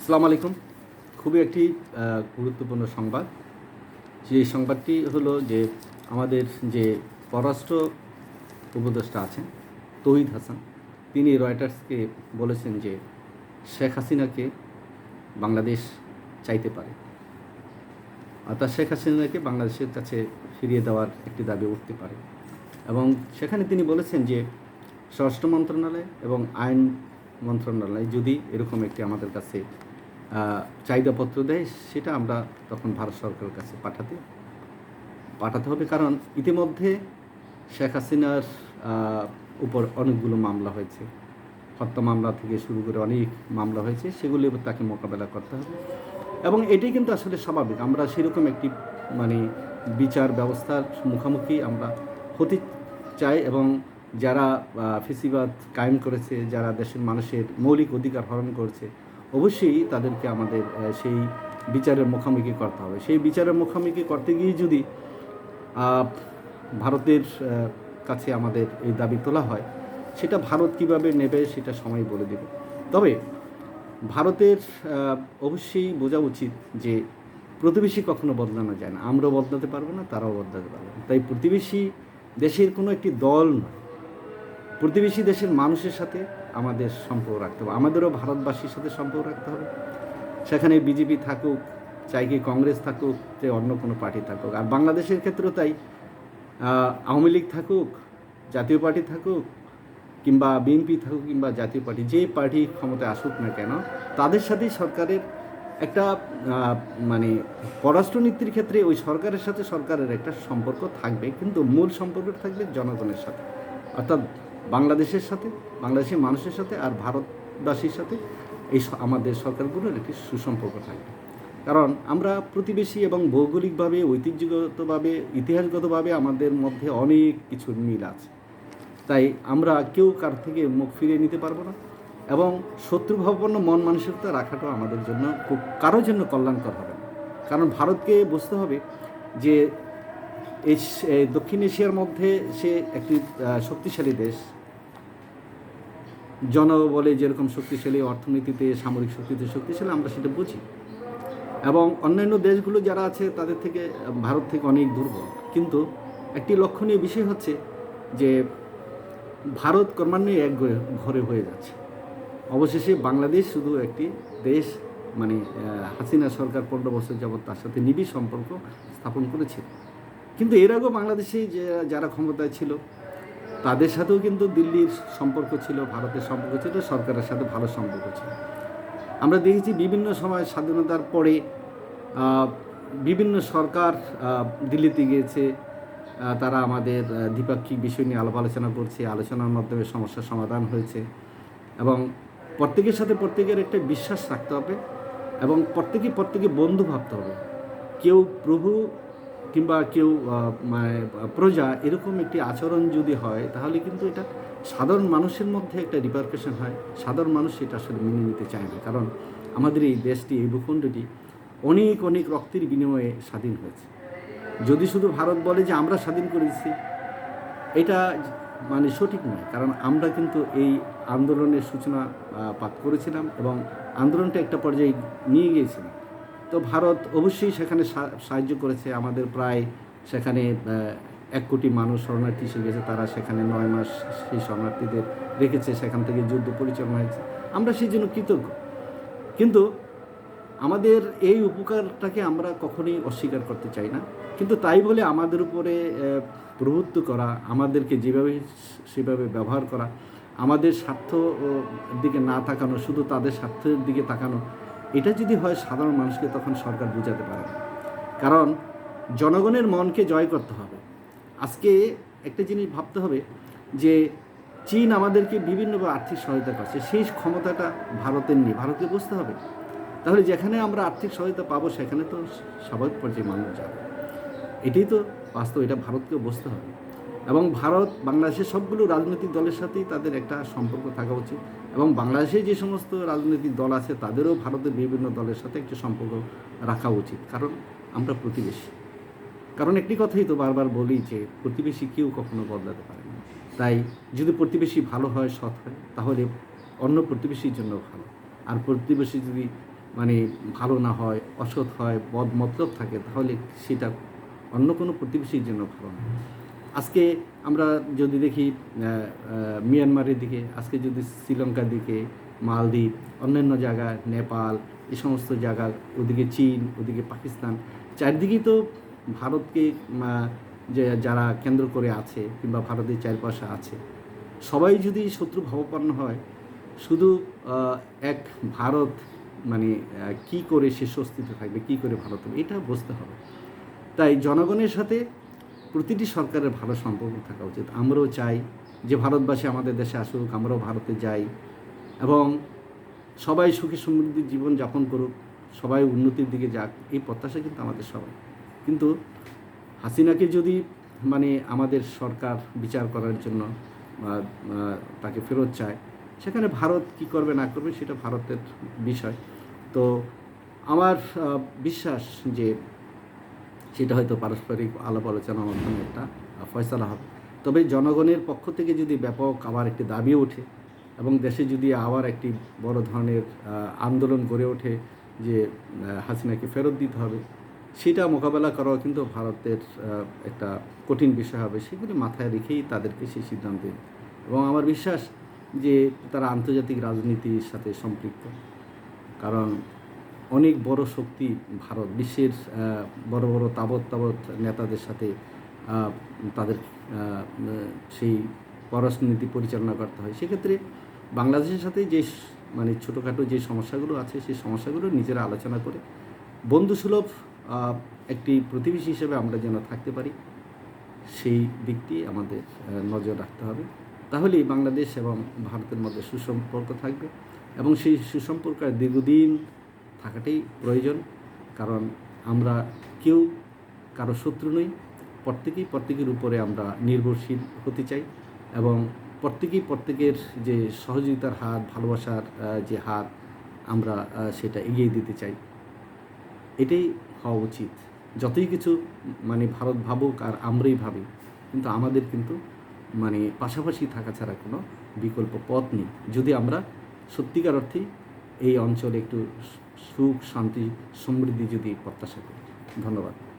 আসসালামু আলাইকুম। খুবই একটি গুরুত্বপূর্ণ সংবাদ। যে সংবাদটি হলো যে আমাদের যে পররাষ্ট্র উপদেষ্টা আছেন তহিদ হাসান, তিনি রয়টার্সকে বলেছেন যে শেখ হাসিনাকে বাংলাদেশ চাইতে পারে। অর্থাৎ শেখ হাসিনাকে বাংলাদেশের কাছে ফিরিয়ে দেওয়ার একটি দাবি উঠতে পারে। এবং সেখানে তিনি বলেছেন যে স্বরাষ্ট্র মন্ত্রণালয় এবং আইন মন্ত্রণালয় যদি এরকম একটি আমাদের কাছে চাহিদাপত্র দেয়, সেটা আমরা তখন ভারত সরকারের কাছে পাঠাতে পাঠাতে হবে। কারণ ইতিমধ্যে শেখ হাসিনার উপর অনেকগুলো মামলা হয়েছে। হত্যা মামলা থেকে শুরু করে অনেক মামলা হয়েছে, সেগুলি তাকে মোকাবেলা করতে হবে। এবং এটাই কিন্তু আসলে স্বাভাবিক। আমরা সেরকম একটি মানে বিচার ব্যবস্থার মুখোমুখি আমরা হতে চাই এবং যারা ফেসিবাদ কায়েম করেছে, যারা দেশের মানুষের মৌলিক অধিকার হরণ করেছে অবশ্যই তাদেরকে আমাদের সেই বিচারের মুখোমুখি করতে হবে। সেই বিচারের মুখোমুখি করতে গিয়ে যদি ভারতের কাছে আমাদের এই দাবি তোলা হয়, সেটা ভারত কীভাবে নেবে সেটা সময় বলে দেবে। তবে ভারতের অবশ্যই বোঝা উচিত যে প্রতিবেশী কখনো বদলানো যায় না। আমরাও বদলাতে পারব না, তারাও বদলাতে পারবে না। তাই প্রতিবেশী দেশের কোনো একটি দল নয় প্রতিবেশী দেশের মানুষের সাথে আমাদের সম্পর্ক রাখতে হবে। আমাদেরও ভারতবাসীর সাথে সম্পর্ক রাখতে হবে। সেখানে বিজেপি থাকুক, চাই কি কংগ্রেস থাকুক, যে অন্য কোনো পার্টি থাকুক। আর বাংলাদেশের ক্ষেত্রেও তাই। আওয়ামী লীগ থাকুক, জাতীয় পার্টি থাকুক, কিংবা বিএনপি থাকুক, কিংবা জাতীয় পার্টি যে পার্টি ক্ষমতায় আসুক না কেন, তাদের সাথেই সরকারের একটা মানে পররাষ্ট্রনীতির ক্ষেত্রে ওই সরকারের সাথে সরকারের একটা সম্পর্ক থাকবে। কিন্তু মূল সম্পর্কটা থাকবে জনগণের সাথে। অর্থাৎ বাংলাদেশের সাথে, বাংলাদেশের মানুষের সাথে আর ভারতবাসীর সাথে এই আমাদের সরকারগুলোর একটি সুসম্পর্ক থাকবে। কারণ আমরা প্রতিবেশী এবং ভৌগোলিকভাবে, ঐতিহ্যগতভাবে, ইতিহাসগতভাবে আমাদের মধ্যে অনেক কিছু মিল আছে। তাই আমরা কেউ কার থেকে মুখ ফিরিয়ে নিতে পারব না এবং শত্রুভাবাপন্ন মন মানসিকতা রাখাটাও আমাদের জন্য খুব, কারোর জন্য কল্যাণকর হবে না। কারণ ভারতকে বুঝতে হবে যে এই দক্ষিণ এশিয়ার মধ্যে সে একটি শক্তিশালী দেশ। জনবলে যেরকম শক্তিশালী অর্থনীতিতে, সামরিক শক্তিতে শক্তিশালী, আমরা সেটা বুঝি। এবং অন্যান্য দেশগুলো যারা আছে, তাদের থেকে ভারত থেকে অনেক দুর্বল। কিন্তু একটি লক্ষণীয় বিষয় হচ্ছে যে ভারত ক্রমান্বয়ে এক ঘরে- হয়ে যাচ্ছে। অবশেষে বাংলাদেশ শুধু একটি দেশ মানে হাসিনা সরকার পনেরো বছর যাবৎ তার সাথে নিবিড় সম্পর্ক স্থাপন করেছিল। কিন্তু এর আগেও বাংলাদেশে যারা ক্ষমতায় ছিল তাদের সাথেও কিন্তু দিল্লির সম্পর্ক ছিল, ভারতের সম্পর্ক ছিল, সরকারের সাথে ভালো সম্পর্ক ছিল। আমরা দেখেছি বিভিন্ন সময় স্বাধীনতার পরে বিভিন্ন সরকার দিল্লিতে গিয়েছে। তারা আমাদের দ্বিপাক্ষিক বিষয় নিয়ে আলাপ আলোচনা করছে, আলোচনার মাধ্যমে সমস্যার সমাধান হয়েছে এবং প্রত্যেকের সাথে প্রত্যেকের একটা বিশ্বাস রাখতে হবে এবং প্রত্যেকে প্রত্যেকে বন্ধু ভাবতে হবে। কেউ প্রভু কিংবা কেউ মানে প্রজা এরকম একটি আচরণ যদি হয়, তাহলে কিন্তু এটা সাধারণ মানুষের মধ্যে একটা রিপারকেশন হয়। সাধারণ মানুষ এটা আসলে মেনে নিতে চায় না। কারণ আমাদের এই দেশটি, এই ভূখণ্ডটি অনেক অনেক রক্তের বিনিময়ে স্বাধীন হয়েছে। যদি শুধু ভারত বলে যে আমরা স্বাধীন করেছি এটা মানে সঠিক নয়। কারণ আমরা কিন্তু এই আন্দোলনের সূচনা পাত করেছিলাম এবং আন্দোলনটা একটা পর্যায়ে নিয়ে গিয়েছিলাম। তো ভারত অবশ্যই সেখানে সাহায্য করেছে। আমাদের প্রায় সেখানে এক কোটি মানুষ শরণার্থী এসে গেছে। তারা সেখানে নয় মাস সেই শরণার্থীদের রেখেছে। সেখান থেকে যুদ্ধ পরিচালনা হয়েছে। আমরা সেই জন্য কৃতজ্ঞ। কিন্তু আমাদের এই উপকারটাকে আমরা কখনোই অস্বীকার করতে চাই না। কিন্তু তাই বলে আমাদের উপরে প্রভুত্ব করা, আমাদেরকে যেভাবে, সেভাবে ব্যবহার করা, আমাদের স্বার্থ দিকে না তাকানো, শুধু তাদের স্বার্থের দিকে তাকানো এটা যদি হয় সাধারণ মানুষকে, তখন সরকার বোঝাতে পারে কারণ জনগণের মনকে জয় করতে হবে। আজকে একটা জিনিস ভাবতে হবে যে, চীন আমাদেরকে বিভিন্নভাবে আর্থিক সহায়তা করছে। সেই ক্ষমতাটা ভারতের নেই। ভারতকে বুঝতে হবে। তাহলে যেখানে আমরা আর্থিক সহায়তা পাবো, সেখানে তো স্বাভাবিক পর্যায়ে মানুষ যাবে। এটাই তো বাস্তব। এটা ভারতকে বুঝতে হবে। এবং ভারত, বাংলাদেশের সবগুলো রাজনৈতিক দলের সাথেই তাদের একটা সম্পর্ক থাকা উচিত। এবং বাংলাদেশে যে সমস্ত রাজনৈতিক দল আছে, তাদেরও ভারতের বিভিন্ন দলের সাথে একটি সম্পর্ক রাখা উচিত। কারণ আমরা প্রতিবেশী। কারণ একটি কথাই তো বারবার বলি যে, প্রতিবেশী কেউ কখনো বদলাতে পারে না। তাই যদি প্রতিবেশী ভালো হয়, সৎ হয়, তাহলে অন্য প্রতিবেশীর জন্য ভালো। আর প্রতিবেশী যদি মানে ভালো না হয়, অসৎ হয় বদ মতলব থাকে, তাহলে সেটা অন্য কোনো প্রতিবেশীর জন্য ভালো না। আজকে আমরা যদি দেখি মিয়ানমারের দিকে, আজকে যদি শ্রীলঙ্কার দিকে, মালদ্বীপ, অন্যান্য জায়গা, নেপাল এ সমস্ত জায়গার ওদিকে চীন, ওদিকে পাকিস্তান, চারদিকেই তো ভারতকে যে যারা কেন্দ্র করে আছে কিংবা ভারতের চারপাশে আছে, সবাই যদি শত্রু ভাবাপন্ন হয়, শুধু এক ভারত মানে কি করে সে স্বস্তিতে থাকবে, কি করে ভারত হবে, এটা বুঝতে হবে। তাই জনগণের সাথে প্রতিটি সরকারের ভালো সম্পর্ক থাকা উচিত। আমরাও চাই যে ভারতবাসী আমাদের দেশে আসুক, আমরাও ভারতে যাই এবং সবাই সুখী সমৃদ্ধির জীবন যাপন করুক, সবাই উন্নতির দিকে যাক, এই প্রত্যাশা কিন্তু আমাদের সবাই কিন্তু হাসিনাকে যদি মানে আমাদের সরকার বিচার করার জন্য তাকে ফেরত চায়, সেখানে ভারত কি করবে, না করবে, সেটা ভারতের বিষয়। তো আমার বিশ্বাস যে সেটা হয়তো পারস্পরিক আলাপ আলোচনার মাধ্যমে একটা ফয়সালা হবে। তবে জনগণের পক্ষ থেকে যদি ব্যাপক আবার একটি দাবি ওঠে এবং দেশে যদি আবার একটি বড় ধরনের আন্দোলন গড়ে ওঠে যে হাসিনাকে ফেরত দিতে হবে, সেটা মোকাবেলা করাও কিন্তু ভারতের একটা কঠিন বিষয় হবে। সেগুলি মাথায় রেখেই তাদেরকে সেই সিদ্ধান্ত নিতে এবং আমার বিশ্বাস যে তারা আন্তর্জাতিক রাজনীতির সাথে সম্পৃক্ত। কারণ অনেক বড় শক্তি ভারত, বিশ্বের বড় বড় তাবৎ তাবৎ নেতাদের সাথে তাদের সেই পররাষ্ট্রনীতি পরিচালনা করতে হয়। সেক্ষেত্রে বাংলাদেশের সাথে যে মানে ছোটোখাটো যে সমস্যাগুলো আছে, সেই সমস্যাগুলো নিজেরা আলোচনা করে বন্ধুসুলভ একটি প্রতিবেশী হিসেবে আমরা যেন থাকতে পারি, সেই দিকটি আমাদের নজর রাখতে হবে। তাহলেই বাংলাদেশ এবং ভারতের মধ্যে সুসম্পর্ক থাকবে এবং সেই সুসম্পর্ক দীর্ঘদিন থাকাটাই প্রয়োজন। কারণ আমরা কেউ, কারও শত্রু নই। প্রত্যেকেই প্রত্যেকের উপরে আমরা নির্ভরশীল হতে চাই এবং প্রত্যেকেই প্রত্যেকের যে সহযোগিতার হাত ভালোবাসার যে হাত আমরা সেটা এগিয়ে দিতে চাই। এটাই হওয়া উচিত। যতই কিছু মানে ভারত ভাবুক আর আমরাই ভাবি, কিন্তু আমাদের কিন্তু মানে পাশাপাশি থাকা ছাড়া কোনো বিকল্প পথ নেই। যদি আমরা সত্যিকার অর্থেই এই অঞ্চলে একটু সুখ শান্তি সমৃদ্ধি যদি প্রত্যাশা করি। ধন্যবাদ।